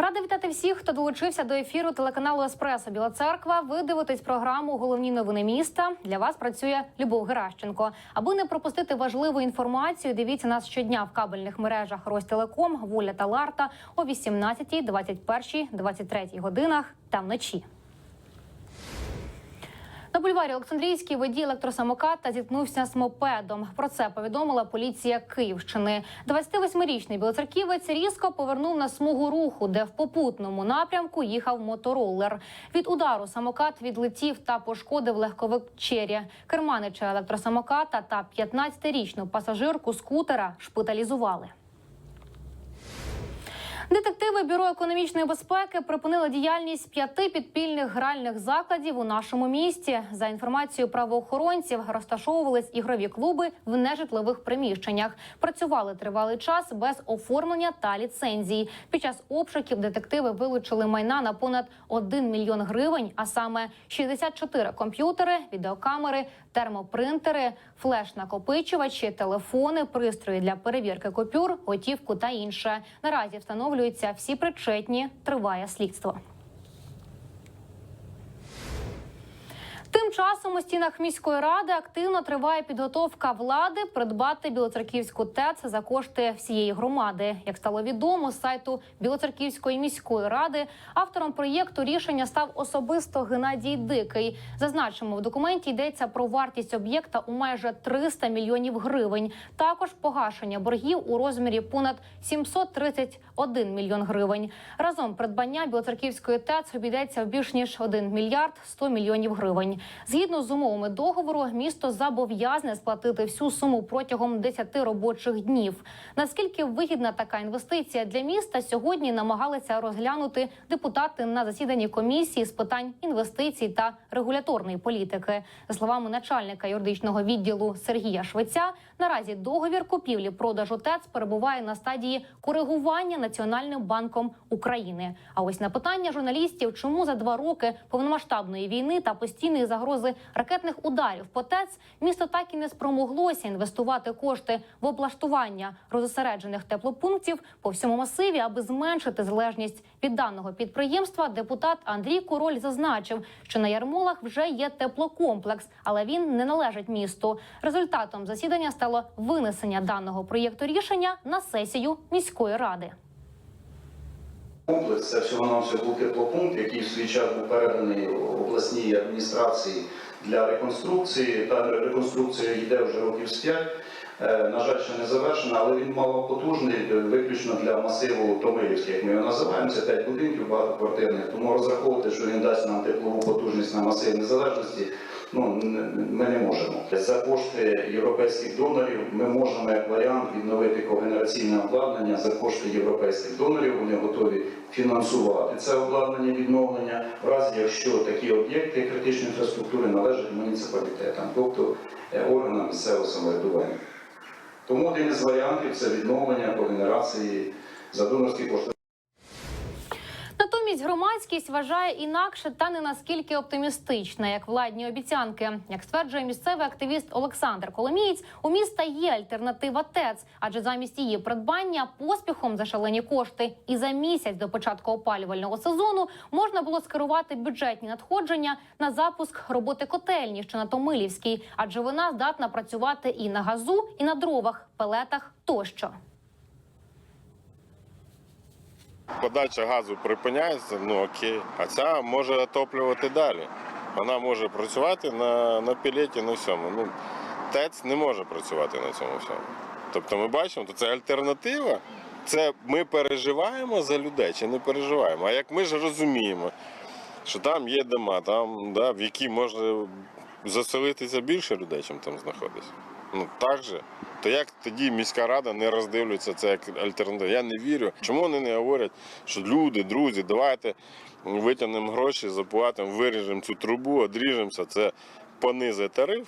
Рада вітати всіх, хто долучився до ефіру телеканалу Еспресо Біла Церква. Ви дивитесь програму Головні новини міста. Для вас працює Любов Геращенко. Аби не пропустити важливу інформацію, дивіться нас щодня в кабельних мережах Ростелеком, Воля та Ларта о 18, 21, 23 годинах та вночі. Бульварі Олександрійській водій електросамоката зіткнувся з мопедом. Про це повідомила поліція Київщини. 28-річний білоцерківець різко повернув на смугу руху, де в попутному напрямку їхав мотороллер. Від удару самокат відлетів та пошкодив легковик Чері. Керманича електросамоката та 15-річну пасажирку скутера шпиталізували. Детективи бюро економічної безпеки припинили діяльність п'яти підпільних гральних закладів у нашому місті. За інформацією правоохоронців, розташовувались ігрові клуби в нежитлових приміщеннях. Працювали тривалий час без оформлення та ліцензій. Під час обшуків детективи вилучили майна на понад 1 мільйон гривень, а саме 64 комп'ютери, відеокамери, термопринтери, флеш-накопичувачі, телефони, пристрої для перевірки купюр, готівку та інше. Наразі встановлюються всі причетні. Триває слідство. Часом у стінах міської ради активно триває підготовка влади придбати білоцерківську ТЕЦ за кошти всієї громади. Як стало відомо, з сайту Білоцерківської міської ради автором проєкту рішення став особисто Геннадій Дикий. Зазначимо, в документі йдеться про вартість об'єкта у майже 300 мільйонів гривень. Також погашення боргів у розмірі понад 731 мільйон гривень. Разом придбання білоцерківської ТЕЦ обійдеться в більш ніж 1 мільярд 100 мільйонів гривень. Згідно з умовами договору, місто зобов'язане сплатити всю суму протягом 10 робочих днів. Наскільки вигідна така інвестиція для міста, сьогодні намагалися розглянути депутати на засіданні комісії з питань інвестицій та регуляторної політики. За словами начальника юридичного відділу Сергія Швеця, наразі договір купівлі продажу ТЕЦ перебуває на стадії коригування Національним банком України. А ось на питання журналістів, чому за два роки повномасштабної війни та постійної загрози ракетних ударів по ТЕЦ місто так і не спромоглося інвестувати кошти в облаштування розосереджених теплопунктів по всьому масиві, аби зменшити залежність від даного підприємства. Депутат Андрій Король зазначив, що на Ярмолах вже є теплокомплекс, але він не належить місту. Результатом засідання стало винесення даного проєкту рішення на сесію міської ради. Комплекс це всього навсього був теплопункт, який в свій час був переданий обласній адміністрації для реконструкції. Та реконструкція йде вже років з 5. Е, На жаль, ще не завершена, але він малопотужний е, виключно для масиву Томилівський, як ми його називаємо. Це 5 будинків багатоквартирних. Тому розраховувати, що він дасть нам теплову потужність на масив незалежності. Ну ми не можемо за кошти європейських донорів. Ми можемо як варіант відновити когенераційне обладнання за кошти європейських донорів. Вони готові фінансувати це обладнання відновлення, в разі якщо такі об'єкти критичної інфраструктури належать муніципалітетам, тобто е, органам місцевого самоврядування. Тому один із варіантів це відновлення когенерації за донорські кошти. Натомість громадськість вважає інакше та не наскільки оптимістично, як владні обіцянки. Як стверджує місцевий активіст Олександр Коломієць, у міста є альтернатива ТЕЦ, адже замість її придбання поспіхом за шалені кошти і за місяць до початку опалювального сезону можна було скерувати бюджетні надходження на запуск роботи котельні, що на Томилівській, адже вона здатна працювати і на газу, і на дровах, пелетах тощо. Подача газу припиняється, ну окей. А ця може отоплювати далі. Вона може працювати на, на пілеті, на всьому. Ну, ТЕЦ не може працювати на цьому всьому. Тобто ми бачимо, то це альтернатива. Це ми переживаємо за людей чи не переживаємо. А як ми ж розуміємо, що там є дома, там, да, в які можна заселитися більше людей, чим там знаходиться. Ну так же. То як тоді міська рада не роздивлюється це як альтернативу? Я не вірю. Чому вони не говорять, що люди, друзі, давайте витягнемо гроші, заплатимо, виріжемо цю трубу, одріжемося. Це понизить тариф,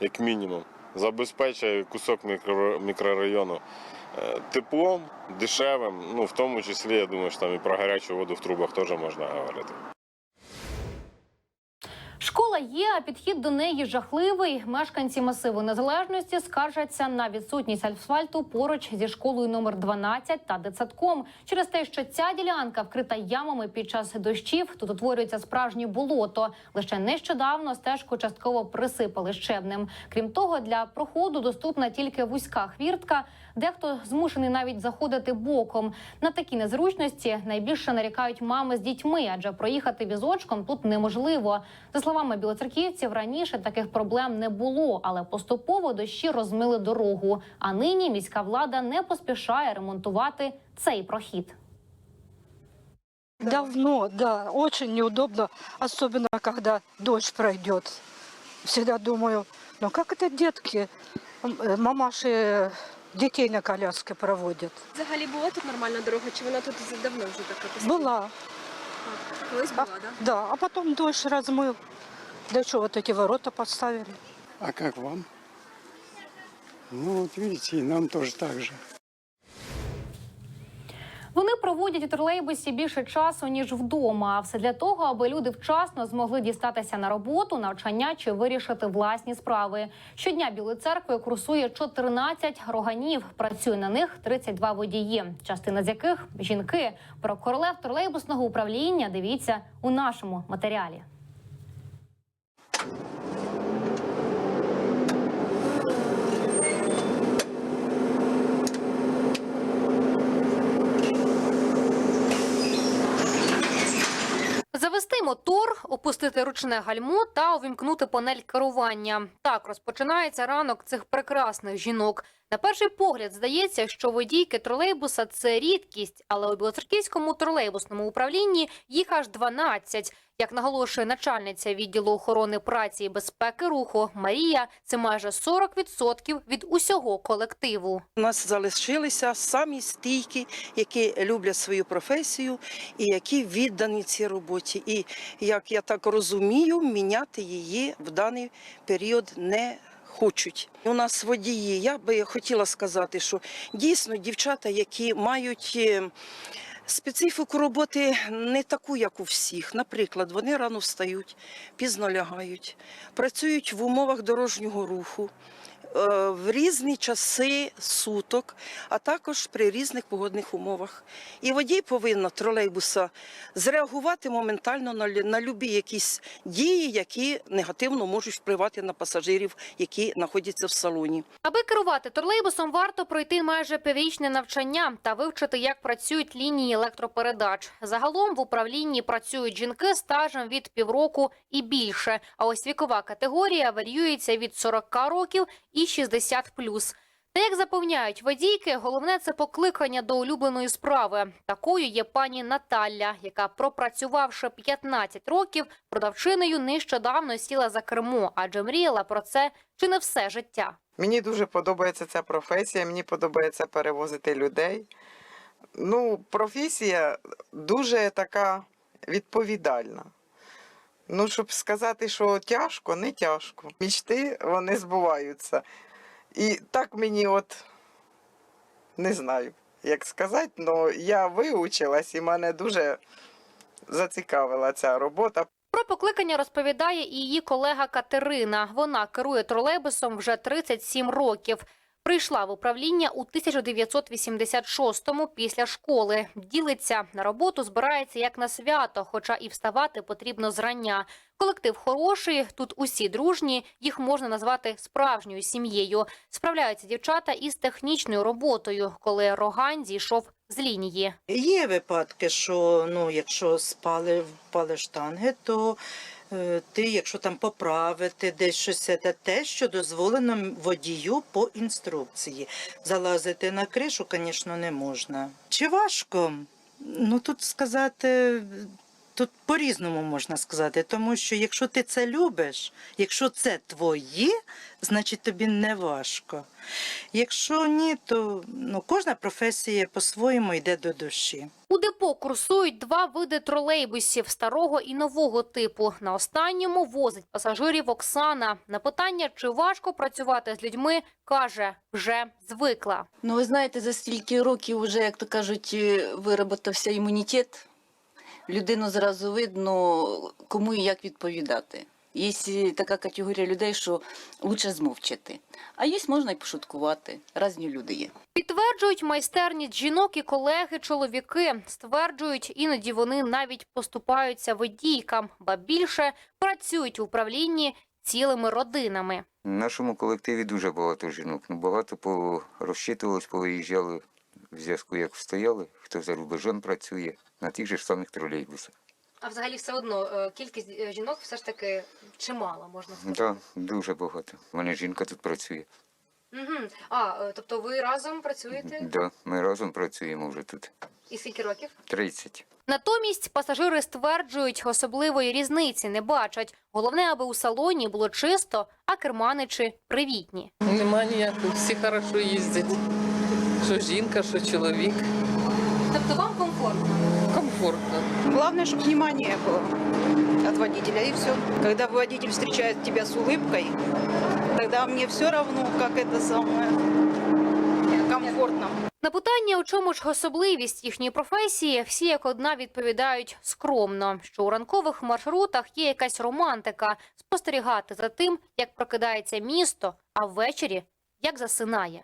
як мінімум, забезпечує кусок мікрорайону е, теплом, дешевим. Ну, в тому числі, я думаю, що там і про гарячу воду в трубах теж можна говорити. Школа є, а підхід до неї жахливий. Мешканці масиву незалежності скаржаться на відсутність асфальту поруч зі школою номер 12 та дитсадком. Через те, що ця ділянка вкрита ямами під час дощів, тут утворюється справжнє болото. Лише нещодавно стежку частково присипали щебнем. Крім того, для проходу доступна тільки вузька хвіртка. Дехто змушений навіть заходити боком. На такі незручності найбільше нарікають мами з дітьми, адже проїхати візочком тут неможливо. За словами білоцерківців, раніше таких проблем не було, але поступово дощі розмили дорогу. А нині міська влада не поспішає ремонтувати цей прохід. Давно, да, очень неудобно, особенно когда дождь пройдет. Всегда думаю, ну как это детки, м, э, мамаши детей на коляске проводят. Взагалі була тут нормальна дорога, чи вона тут давно вже така постійна? Была, Колись а, була, да? да, а потом дождь размыл. Да что, вот эти ворота поставили. А как вам? Ну, вот видите, и нам тоже так же. Вони проводять у тролейбусі більше часу ніж вдома. А все для того, аби люди вчасно змогли дістатися на роботу, навчання чи вирішити власні справи. Щодня білою церквою курсує 14 роганів. Працює на них 32 водії, частина з яких жінки. Про королев тролейбусного управління дивіться у нашому матеріалі. Завести мотор, опустити ручне гальмо та увімкнути панель керування. Так розпочинається ранок цих прекрасних жінок. На перший погляд здається, що водійки тролейбуса це рідкість, але у білоцерківському тролейбусному управлінні їх аж 12. Як наголошує начальниця відділу охорони праці і безпеки руху Марія, це майже 40% від усього колективу. У нас залишилися самі стійкі, які люблять свою професію і які віддані цій роботі. І як я так розумію, міняти її в даний період не хочуть. У нас водії. Я би хотіла сказати, що дійсно дівчата, які мають. е, Специфіку роботи не таку, як у всіх. Наприклад, вони рано встають, пізно лягають, працюють в умовах дорожнього руху, в різні часи суток, а також при різних погодних умовах. І водій повинен тролейбуса зреагувати моментально на, на любі якісь дії, які негативно можуть впливати на пасажирів, які знаходяться в салоні. Аби керувати тролейбусом, варто пройти майже піврічне навчання та вивчити, як працюють лінії електропередач. Загалом в управлінні працюють жінки стажем від півроку і більше. А ось вікова категорія варіюється від 40 років і 60 Та як запевняють водійки, головне це покликання до улюбленої справи. Такою є пані Наталя, яка, пропрацювавши 15 років, продавчиною нещодавно сіла за кермо, адже мріяла про це чи не все життя. Мені дуже подобається ця професія, мені подобається перевозити людей. Ну, професія дуже така відповідальна. Ну, щоб сказати, що тяжко, не тяжко. Мічти вони збуваються. І так мені от не знаю, як сказати, але я виучилась і мене дуже зацікавила ця робота. Про покликання розповідає і її колега Катерина. Вона керує тролейбусом вже 37 років. Прийшла в управління у 1986-му після школи. Ділиться на роботу, збирається як на свято, хоча і вставати потрібно зрання. Колектив хороший, тут усі дружні, їх можна назвати справжньою сім'єю. Справляються дівчата із технічною роботою, коли Рогань зійшов з лінії. Є випадки, що ну, якщо спали, впали штанги, то ти, якщо там поправити десь щось, це те, що дозволено водію по інструкції. Залазити на кришу, звісно, не можна. Чи важко? Ну тут сказати. Тут по-різному можна сказати, тому що якщо ти це любиш, якщо це твоє, значить тобі не важко. Якщо ні, то ну, кожна професія по-своєму йде до душі. У депо курсують два види тролейбусів старого і нового типу. На останньому возить пасажирів Оксана. На питання, чи важко працювати з людьми, каже, вже звикла. Ну, ви знаєте, за стільки років вже, як то кажуть, е, вироботався імунітет. Людину зразу видно, кому і як відповідати. Є така категорія людей, що лучше змовчати. А є можна і пошуткувати. Разні люди є. Підтверджують майстерність жінок і колеги, чоловіки. Стверджують, іноді вони навіть поступаються водійкам, ба більше працюють у управлінні цілими родинами. В нашому колективі дуже багато жінок. Ну, багато по... розчитувалось, повиїжджали в зв'язку, як стояли, хто за рубежом працює, на тих же ж самих тролейбусах. А взагалі все одно е, кількість е, жінок все ж таки чимала, можна Так, дуже багато. У мене жінка тут працює. Угу. А, тобто ви разом працюєте? Да, ми разом працюємо вже тут. І скільки років? 30. Натомість пасажири стверджують, особливої різниці не бачать. Головне, аби у салоні було чисто, а керманичі привітні. Нема ніякого, всі хорошо їздять Що жінка, що чоловік. Тобто вам комфортно? Комфортно. Главное, чтобы внимание было от водителя, и все. Когда водитель встречает тебя с улыбкой, тогда мне все равно, как это самое комфортно. На питання, у чому ж особливість їхньої професії, всі як одна відповідають скромно, що у ранкових маршрутах є якась романтика спостерігати за тим, як прокидається місто, а ввечері як засинає.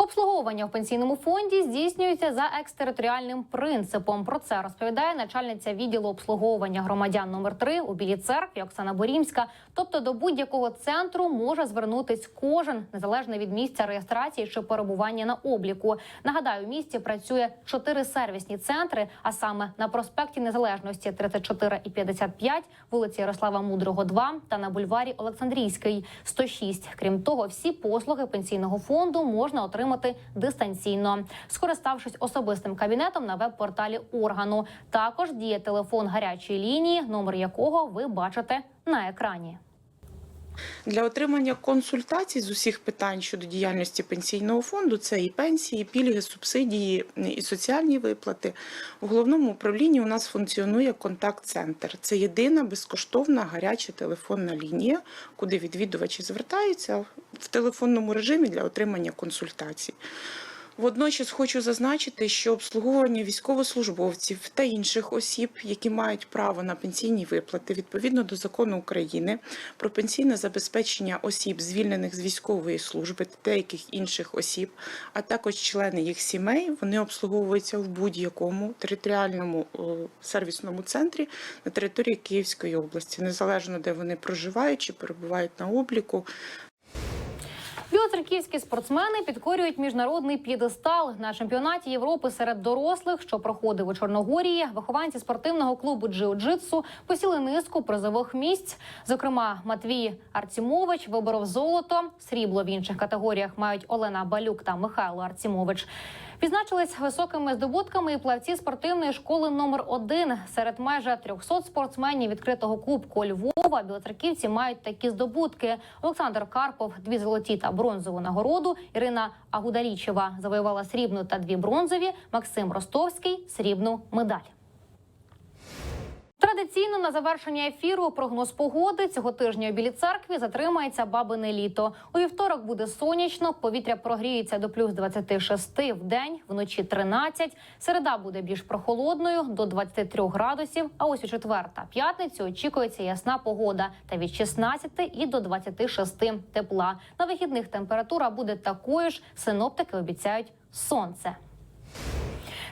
Обслуговування в пенсійному фонді здійснюється за екстериторіальним принципом. Про це розповідає начальниця відділу обслуговування громадян номер 3 у Білій церкві Оксана Борімська. Тобто до будь-якого центру може звернутись кожен незалежно від місця реєстрації чи перебування на обліку. Нагадаю, у місті працює чотири сервісні центри, а саме на проспекті Незалежності 34 і 55, вулиці Ярослава Мудрого 2 та на бульварі Олександрійський 106. Крім того, всі послуги пенсійного фонду можна отримати дистанційно, скориставшись особистим кабінетом на веб-порталі органу. Також діє телефон гарячої лінії, номер якого ви бачите на екрані. Для отримання консультацій з усіх питань щодо діяльності пенсійного фонду це і пенсії, і пільги, субсидії, і соціальні виплати. У головному управлінні у нас функціонує контакт-центр. Це єдина безкоштовна гаряча телефонна лінія, куди відвідувачі звертаються в телефонному режимі для отримання консультацій. Водночас хочу зазначити, що обслуговування військовослужбовців та інших осіб, які мають право на пенсійні виплати відповідно до закону України про пенсійне забезпечення осіб, звільнених з військової служби та деяких інших осіб, а також члени їх сімей, вони обслуговуються в будь-якому територіальному сервісному центрі на території Київської області, незалежно де вони проживають чи перебувають на обліку. Білоцерківські спортсмени підкорюють міжнародний п'єдестал на чемпіонаті Європи серед дорослих, що проходив у Чорногорії. Вихованці спортивного клубу джиу-джитсу посіли низку призових місць. Зокрема, Матвій Арцімович виборов золото, срібло в інших категоріях мають Олена Балюк та Михайло Арцімович. Відзначились високими здобутками і плавці спортивної школи номер 1 серед майже 300 спортсменів відкритого кубку Львова. Білоцерківці мають такі здобутки. Олександр Карпов дві золоті та бронзову нагороду. Ірина Агударічева завоювала срібну та дві бронзові. Максим Ростовський срібну медаль. Традиційно на завершення ефіру прогноз погоди цього тижня у білій церкві затримається бабине літо. У вівторок буде сонячно, повітря прогріється до плюс 26 в день, вночі 13. Середа буде більш прохолодною до 23 градусів. А ось у четвер та п'ятницю очікується ясна погода та від 16 і до 26 тепла. На вихідних температура буде такою ж. Синоптики обіцяють сонце.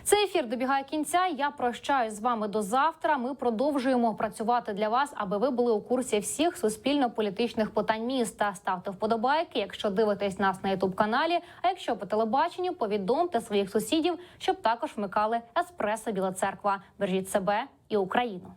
Цей ефір добігає кінця. Я прощаюсь з вами до завтра. Ми продовжуємо працювати для вас, аби ви були у курсі всіх суспільно-політичних питань міста. Ставте вподобайки, якщо дивитесь нас на ютуб каналі. А якщо по телебаченню, повідомте своїх сусідів, щоб також вмикали еспресо Біла Церква. Бережіть себе і Україну.